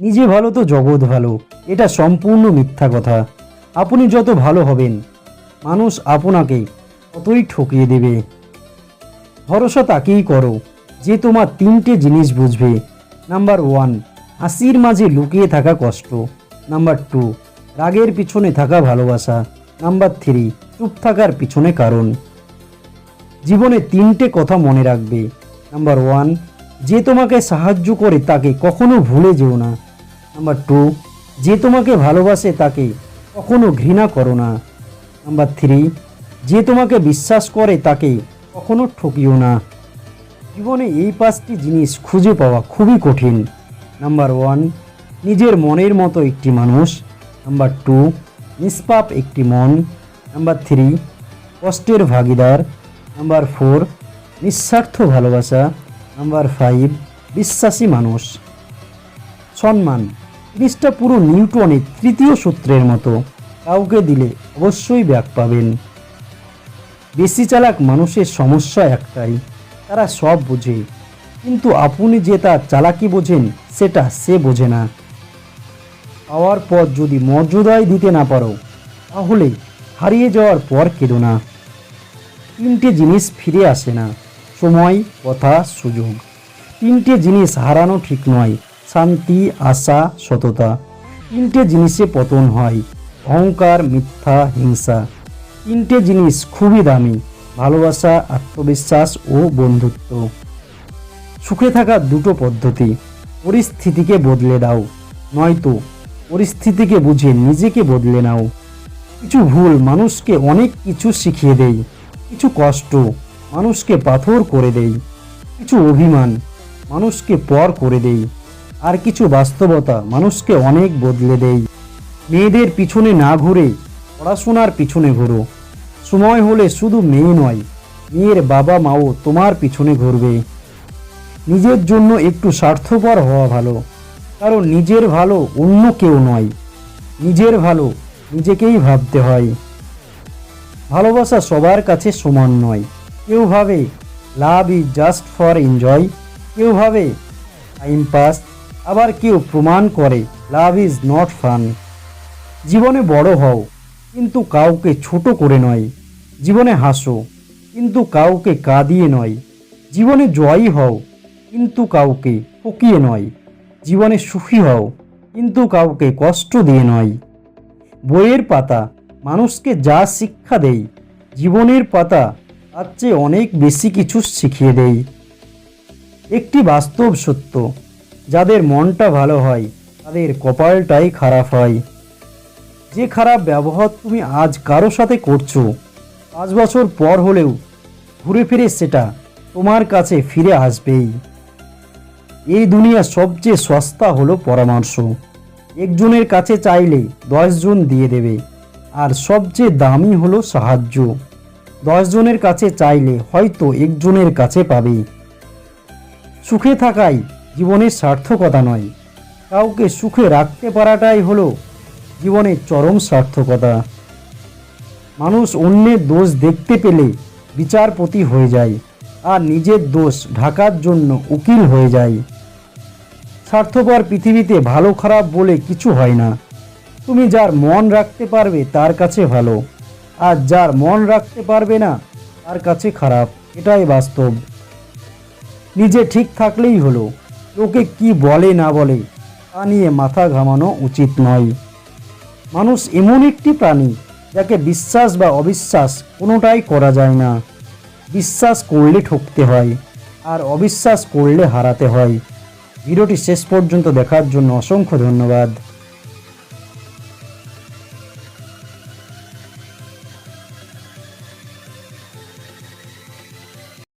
নিজে ভালো তো জগৎ ভালো, এটা সম্পূর্ণ মিথ্যা কথা। আপনি যত ভালো হবেন, মানুষ আপনাকে ততই ঠকিয়ে দেবে। ভরসা তাকেই করো, যে তোমার তিনটে জিনিস বুঝবে। নাম্বার ওয়ান, হাসির মাঝে লুকিয়ে থাকা কষ্ট। নাম্বার টু, রাগের পিছনে থাকা ভালোবাসা। নাম্বার থ্রি, চুপ থাকার পিছনে কারণ। জীবনে তিনটে কথা মনে রাখবে। নাম্বার ওয়ান, যে তোমাকে সাহায্য করে তাকে কখনো ভুলে যেও না। নাম্বার টু যে তোমাকে ভালোবাসে তাকে কখনো ঘৃণা করো না। নাম্বার থ্রি যে তোমাকে বিশ্বাস করে তাকে কখনো ঠকিও না। জীবনে এই পাঁচটি জিনিস খুঁজে পাওয়া খুবই কঠিন। নাম্বার ওয়ান নিজের মনের মতো একটি মানুষ। নাম্বার টু নিষ্পাপ একটি মন। নাম্বার থ্রি কষ্টের ভাগিদার। নাম্বার ফোর নিঃস্বার্থ ভালোবাসা। নাম্বার ফাইভ বিশ্বাসী মানুষ। সম্মান। জিনিসটা পুরো নিউটনের তৃতীয় সূত্রের মতো। কাউকে দিলে অবশ্যই ব্যাক পাবেন। বেশি চালাক মানুষের সমস্যা একটাই, তারা সব বোঝে। কিন্তু আপনি যে তার চালাকি বোঝেন, সেটা সে বোঝে না। পাওয়ার পর যদি মর্যাদাই দিতে না পারো, তাহলে হারিয়ে যাওয়ার পর কেঁদো না। তিনটে জিনিস ফিরে আসে না। সময়, কথা, সুযোগ। তিনটে জিনিস হারানো ঠিক নয়। শান্তি, আশা, সততা তিনটে জিনিসে পতন হয়। অহংকার, মিথ্যা, হিংসা তিনটে জিনিস খুবই দামি, ভালোবাসা, আত্মবিশ্বাস ও বন্ধুত্ব। সুখে থাকার দুটো পদ্ধতি, পরিস্থিতিকে বদলে দাও। নয়তো পরিস্থিতিকে বুঝে নিজেকে বদলে নাও। কিছু ভুল মানুষকে অনেক কিছু শিখিয়ে দেয় কিছু কষ্ট মানুষকে পাথর করে দেয় কিছু অভিমান মানুষকে পর করে দেয় আর কিছু বাস্তবতা মানুষকে অনেক বদলে দেয়। মেয়েদের পিছনে না ঘুরে, পড়াশোনার পিছনে ঘুরো। সময় হলে শুধু মেয়ে নয়, মেয়ের বাবা মাও তোমার পিছনে ঘুরবে। নিজের জন্য একটু স্বার্থপর হওয়া ভালো, কারণ নিজের ভালো অন্য কেউ নয়। নিজের ভালো নিজেকেই ভাবতে হয়। ভালোবাসা সবার কাছে সমান নয়। কেউ ভাবে, love is just for enjoy. কেউ ভাবে, টাইম পাস। আবার কেউ প্রমাণ করে লাভ ইজ নট ফান জীবনে বড় হও, কিন্তু কাউকে ছোট করে নয়। জীবনে হাসো, কিন্তু কাউকে কাঁদিয়ে নয়। জীবনে জয়ী হও, কিন্তু কাউকে ঠকিয়ে নয়। জীবনে সুখী হও, কিন্তু কাউকে কষ্ট দিয়ে নয়। বইয়ের পাতা, মানুষকে যা শিক্ষা দেয় জীবনের পাতা, তার চেয়ে অনেক বেশি কিছু শিখিয়ে দেয় একটি বাস্তব সত্য যাদের মনটা ভালো হয়, তাদের কপালটাই খারাপ হয়। যে খারাপ ব্যবহার তুমি আজ কারও সাথে করছ, পাঁচ বছর পর হলেও ঘুরে ফিরে সেটা তোমার কাছে ফিরে আসবেই। এই দুনিয়া সবচেয়ে সস্তা হলো পরামর্শ। একজনের কাছে চাইলে দশজন দিয়ে দেবে, আর সবচেয়ে দামি হলো সাহায্য। দশজনের কাছে চাইলে হয়তো একজনের কাছে পাবে। সুখে থাকাই জীবনের সার্থকতা নয়। কাউকে সুখে রাখতে পারাটাই হলো জীবনের চরম সার্থকতা। মানুষ অন্যের দোষ দেখতে পেলে বিচারপতি হয়ে যায় আর নিজের দোষ ঢাকার জন্য উকিল হয়ে যায়। স্বার্থপর পৃথিবীতে ভালো খারাপ বলে কিছু হয় না। তুমি যার মন রাখতে পারবে তার কাছে ভালো, আর যার মন রাখতে পারবে না তার কাছে খারাপ, এটাই বাস্তব। নিজে ঠিক থাকলেই হলো। লোকে কি বলে না বলে, তা নিয়ে মাথা ঘামানো উচিত নয়। মানুষ এমন একটি প্রাণী, যাকে বিশ্বাস বা অবিশ্বাস কোনোটাই করা যায় না। বিশ্বাস করলে ঠকতে হয়, আর অবিশ্বাস করলে হারাতে হয়। ভিডিওটি শেষ পর্যন্ত দেখার জন্য অসংখ্য ধন্যবাদ।